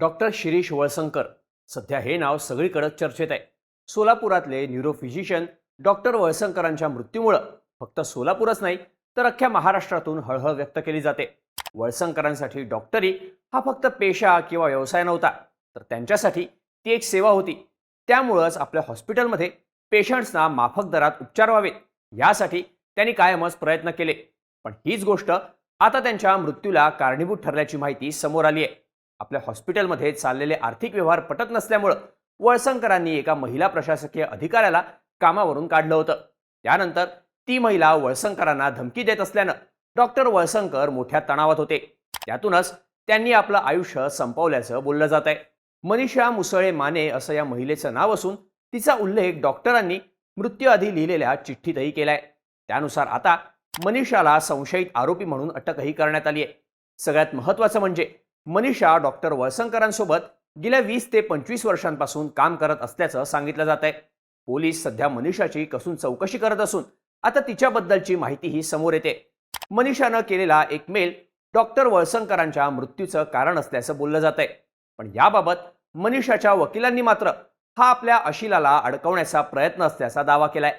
Doctor Shirish Walsankar. सध्या हे नाव सगळीकडे चर्चेत आहे. सोलापुरातले न्यूरोफिजिशियन डॉक्टर वळसंकरांच्या मृत्यूमुळं फक्त सोलापूरच नाही तर अख्ख्या महाराष्ट्रातून हळहळ व्यक्त केली जाते. वळसंकरांसाठी डॉक्टरी हा फक्त पेशा किंवा व्यवसाय नव्हता तर त्यांच्यासाठी ती एक सेवा होती. त्यामुळंच आपल्या हॉस्पिटलमध्ये पेशंट्सना माफक दरात उपचार व्हावेत यासाठी त्यांनी कायमच प्रयत्न केले. पण हीच गोष्ट आता त्यांच्या मृत्यूला कारणीभूत ठरल्याची माहिती समोर आली आहे. आपल्या हॉस्पिटलमध्ये चाललेले आर्थिक व्यवहार पटत नसल्यामुळं वळसंकरांनी एका महिला प्रशासकीय अधिकाऱ्याला कामावरून काढलं होतं. त्यानंतर ती महिला वळसंकरांना धमकी देत असल्यानं डॉक्टर वळसंकर मोठ्या तणावात होते. त्यातूनच त्यांनी आपलं आयुष्य संपवल्याचं बोललं जात आहे मनीषा मुसळे माने असं या महिलेचं नाव असून तिचा उल्लेख डॉक्टरांनी मृत्यूआधी लिहिलेल्या चिठ्ठीतही केलाय. त्यानुसार आता मनीषाला संशयित आरोपी म्हणून अटकही करण्यात आली आहे सगळ्यात महत्त्वाचं म्हणजे मनीषा डॉक्टर वळसंकरांसोबत गेल्या वीस ते पंचवीस वर्षांपासून काम करत असल्याचं सांगितलं जात आहे. पोलीस सध्या मनीषाची कसून चौकशी करत असून आता तिच्याबद्दलची माहितीही समोर येते. मनीषानं केलेला एक मेल डॉक्टर वळसंकरांच्या मृत्यूचं कारण असल्याचं बोललं जात आहे पण याबाबत मनीषाच्या वकिलांनी मात्र हा आपल्या अशिलाला अडकवण्याचा प्रयत्न असल्याचा दावा केलाय.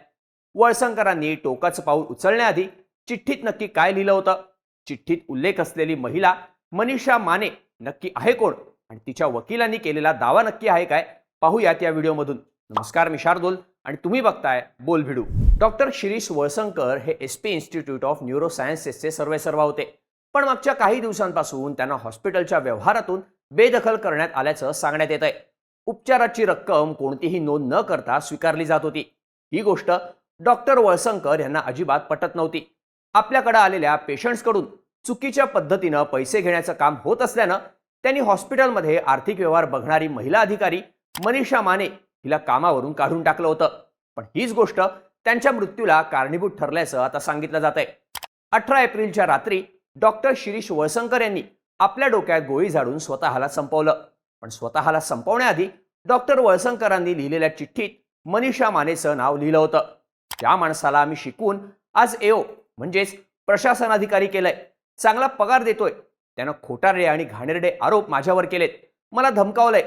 वळसंकरांनी टोकाचं पाऊल उचलण्याआधी चिठ्ठीत नक्की काय लिहिलं होतं? चिठ्ठीत उल्लेख असलेली महिला मनीषा माने नक्की आहे कोण? आणि तिच्या वकिलांनी केलेला दावा नक्की आहे काय? पाहूयात या व्हिडिओमधून. नमस्कार मी शार्दूल आणि तुम्ही बघताय बोल भिडू डॉक्टर शिरीष वळसंकर हे एस पी इन्स्टिट्यूट ऑफ न्यूरो सायन्सेसचे सर्वेसर्वा होते. पण मागच्या काही दिवसांपासून त्यांना हॉस्पिटलच्या व्यवहारातून बेदखल करण्यात आल्याचं सांगण्यात येत आहे उपचाराची रक्कम कोणतीही नोंद न करता स्वीकारली जात होती. ही गोष्ट डॉक्टर वळसंकर यांना अजिबात पटत नव्हती. आपल्याकडे आलेल्या पेशंट्सकडून चुकीच्या पद्धतीनं पैसे घेण्याचं काम होत असल्यानं त्यांनी हॉस्पिटलमध्ये आर्थिक व्यवहार बघणारी महिला अधिकारी मनीषा माने हिला कामावरून काढून टाकलं होतं. पण हीच गोष्ट त्यांच्या मृत्यूला कारणीभूत ठरल्याचं आता सांगितलं जात आहे अठरा एप्रिलच्या रात्री डॉक्टर शिरीष वळसंकर यांनी आपल्या डोक्यात गोळी झाडून स्वतःला संपवलं. पण स्वतःला संपवण्याआधी डॉक्टर वळसंकरांनी लिहिलेल्या चिठ्ठीत मनीषा मानेचं नाव लिहिलं होतं. त्या माणसाला आम्ही शिकून आज एओ म्हणजेच प्रशासनाधिकारी केलंय. चांगला पगार देतोय. त्यानं खोटारडे आणि घाणेरडे आरोप माझ्यावर केलेत. मला धमकावलंय.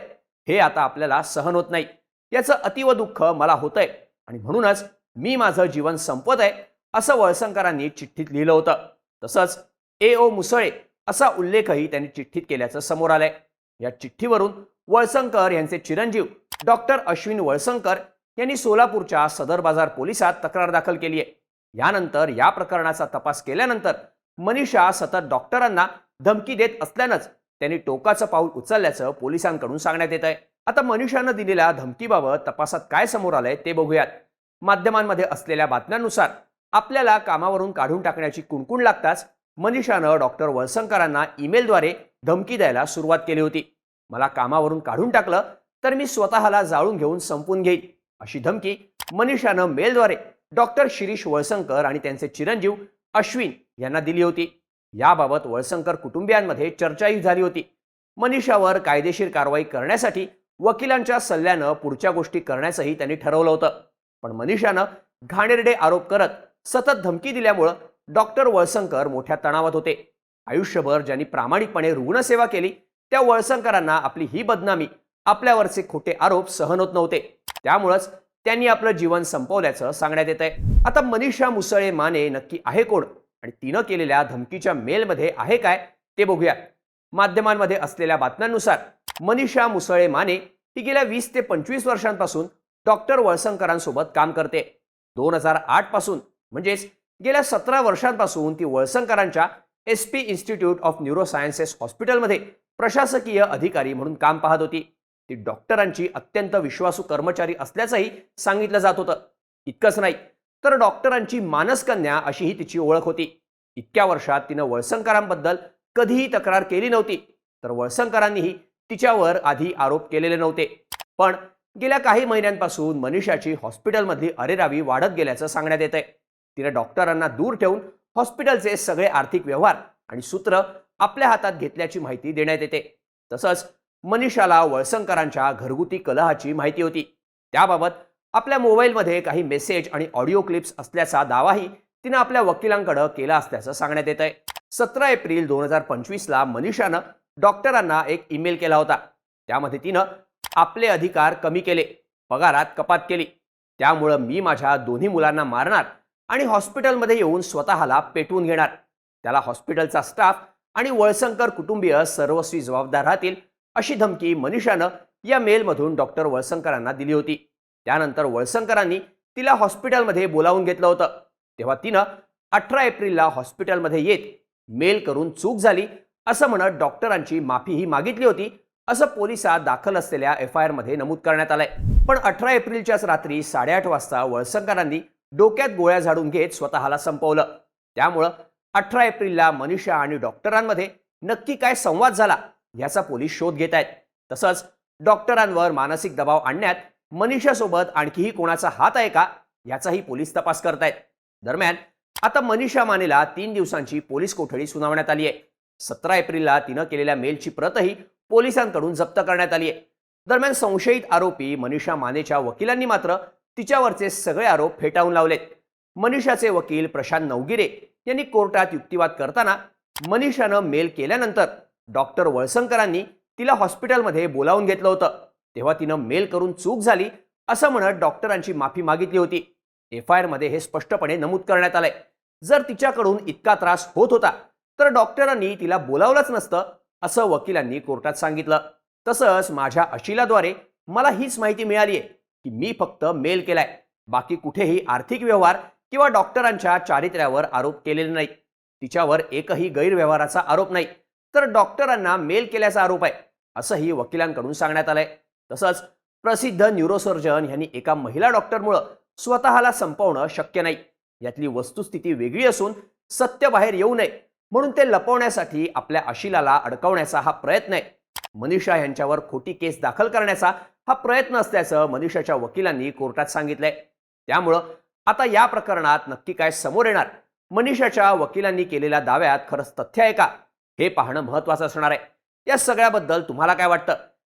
हे आता आपल्याला सहन होत नाही. याचं अतिव दुःख मला होतंय. आणि म्हणूनच मी माझं जीवन संपवत आहे असं वळसंकरांनी चिठ्ठीत लिहिलं होतं. तसंच ए ओ मुसळे असा उल्लेखही त्यांनी चिठ्ठीत केल्याचं समोर आलंय. या चिठ्ठीवरून वळसंकर यांचे चिरंजीव डॉक्टर अश्विन वळसंकर यांनी सोलापूरच्या सदर बाजार पोलिसात तक्रार दाखल केली आहे यानंतर या प्रकरणाचा तपास केल्यानंतर मनीषा सतत डॉक्टरांना धमकी देत असल्यानंच त्यांनी टोकाचं पाऊल उचलल्याचं पोलिसांकडून सांगण्यात येत आहे आता मनीषानं दिलेल्या धमकीबाबत तपासात काय समोर आलंय ते बघूयात. माध्यमांमध्ये असलेल्या बातम्यांनुसार आपल्याला कामावरून काढून टाकण्याची कुणकुण लागताच मनीषानं डॉक्टर वळसंकरांना ईमेलद्वारे धमकी द्यायला सुरुवात केली होती. मला कामावरून काढून टाकलं तर मी स्वतःला जाळून घेऊन संपून घेईन अशी धमकी मनीषानं मेलद्वारे डॉक्टर शिरीष वळसंकर आणि त्यांचे चिरंजीव अश्विन यांना दिली होती. याबाबत वळसंकर कुटुंबियांमध्ये चर्चाही झाली होती. मनीषावर कायदेशीर कारवाई करण्यासाठी वकिलांच्या सल्ल्यानं पुढच्या गोष्टी करण्याचंही त्यांनी ठरवलं होतं. पण मनीषानं घाणेरडे आरोप करत सतत धमकी दिल्यामुळं डॉक्टर वळसंकर मोठ्या तणावात होते. आयुष्यभर ज्यांनी प्रामाणिकपणे रुग्णसेवा केली त्या वळसंकरांना आपली ही बदनामी आपल्यावरचे खोटे आरोप सहन होत नव्हते. त्यामुळंच त्यांनी आपलं जीवन संपवल्याचं सांगण्यात येत आहे आता मनीषा मुसळे माने नक्की आहे कोण? आणि तिनं केलेल्या धमकीच्या मेलमध्ये आहे काय ते बघूया माध्यमांमध्ये असलेल्या बातम्यांनुसार मनीषा मुसळे माने ही गेल्या वीस ते पंचवीस वर्षांपासून डॉक्टर वळसंकरांसोबत काम करते. दोन हजार आठपासून म्हणजेच गेल्या सतरा वर्षांपासून ती वळसंकरांच्या S P institute of neurosciences हॉस्पिटलमध्ये प्रशासकीय अधिकारी म्हणून काम पाहत होती. ती डॉक्टरांची अत्यंत विश्वासू कर्मचारी असल्याचंही सांगितलं जात होतं. इतकंच नाही तर डॉक्टरांची मानसकन्या अशी ही तिची ओळख होती. इतक्या वर्षात तिनं वळसंकरांबद्दल कधीही तक्रार केली नव्हती. तर वळसंकरांनीही तिच्यावर आधी आरोप केलेले नव्हते. पण गेल्या काही महिन्यांपासून मनीषाची हॉस्पिटलमधली अरेरावी वाढत गेल्याचं सांगण्यात येत आहे तिने डॉक्टरांना दूर ठेवून हॉस्पिटलचे सगळे आर्थिक व्यवहार आणि सूत्र आपल्या हातात घेतल्याची माहिती देण्यात येते. तसंच मनीषाला वळसंकरांच्या घरगुती कलहाची माहिती होती. त्याबाबत आपल्या मोबाईलमध्ये काही मेसेज आणि ऑडिओ क्लिप्स असल्याचा दावाही तिनं आपल्या वकिलांकडे केला असल्याचं सांगण्यात येत आहे सतरा एप्रिल दोन हजार पंचवीसला मनीषानं डॉक्टरांना एक ईमेल केला होता. त्यामध्ये तिनं आपले अधिकार कमी केले पगारात कपात केली. त्यामुळं मी माझ्या दोन्ही मुलांना मारणार आणि हॉस्पिटलमध्ये येऊन स्वतःला पेटवून घेणार. त्याला हॉस्पिटलचा स्टाफ आणि वळसंकर कुटुंबीय सर्वस्वी जबाबदार राहतील अशी धमकी मनीषानं या मेलमधून डॉक्टर वळसंकरांना दिली होती. त्यानंतर वळसंकरांनी तिला हॉस्पिटलमध्ये बोलावून घेतलं होतं. तेव्हा तिनं अठरा एप्रिलला हॉस्पिटलमध्ये येत मेल करून चूक झाली असं म्हणत डॉक्टरांची माफीही मागितली होती असं पोलिसात दाखल असलेल्या एफ आय आरमध्ये नमूद करण्यात आलंय. पण अठरा एप्रिलच्याच रात्री साडेआठ वाजता वळसंकरांनी डोक्यात गोळ्या झाडून घेत स्वतःला संपवलं. त्यामुळं अठरा एप्रिलला मनीषा आणि डॉक्टरांमध्ये नक्की काय संवाद झाला याचा पोलीस शोध घेत आहेत तसंच डॉक्टरांवर मानसिक दबाव आणण्यात मनीषासोबत आणखीही कोणाचा हात आहे का याचाही पोलीस तपास करतायत. दरम्यान आता मनीषा मानेला तीन दिवसांची पोलीस कोठडी सुनावण्यात आली आहे. सतरा एप्रिलला तिनं केलेल्या मेलची प्रतही पोलिसांकडून जप्त करण्यात आली आहे. दरम्यान संशयित आरोपी मनीषा मानेच्या वकिलांनी मात्र तिच्यावरचे सगळे आरोप फेटाळून लावलेत. मनीषाचे वकील प्रशांत नवगिरे यांनी कोर्टात युक्तिवाद करताना मनीषानं मेल केल्यानंतर डॉक्टर वळसंकरांनी तिला हॉस्पिटलमध्ये बोलावून घेतलं होतं. तेव्हा तिनं मेल करून चूक झाली असं म्हणत डॉक्टरांची माफी मागितली होती. एफ आय आरमध्ये हे स्पष्टपणे नमूद करण्यात आलंय. जर तिच्याकडून इतका त्रास होत होता तर डॉक्टरांनी तिला बोलावलंच नसतं असं वकिलांनी कोर्टात सांगितलं. तसंच माझ्या अशिलाद्वारे मला हीच माहिती मिळाली आहे की मी फक्त मेल केलाय. बाकी कुठेही आर्थिक व्यवहार किंवा डॉक्टरांच्या चारित्र्यावर आरोप केलेले नाही. तिच्यावर एकही गैरव्यवहाराचा आरोप नाही. तर डॉक्टरांना मेल केल्याचा आरोप आहे असंही वकिलांकडून सांगण्यात आलंय. तसंच प्रसिद्ध न्यूरोसर्जन यांनी एका महिला डॉक्टरमुळं स्वतःला संपवणं शक्य नाही. यातली वस्तुस्थिती वेगळी असून सत्य बाहेर येऊ नये म्हणून ते लपवण्यासाठी आपल्या अशिलाला अडकवण्याचा हा प्रयत्न आहे. मनीषा यांच्यावर खोटी केस दाखल करण्याचा हा प्रयत्न असल्याचं मनीषाच्या वकिलांनी कोर्टात सांगितलंय. त्यामुळं आता या प्रकरणात नक्की काय समोर येणार? मनीषाच्या वकिलांनी केलेल्या दाव्यात खरंच तथ्य आहे का? हे पाहणं महत्वाचं असणार आहे. या सगळ्याबद्दल तुम्हाला काय वाटतं?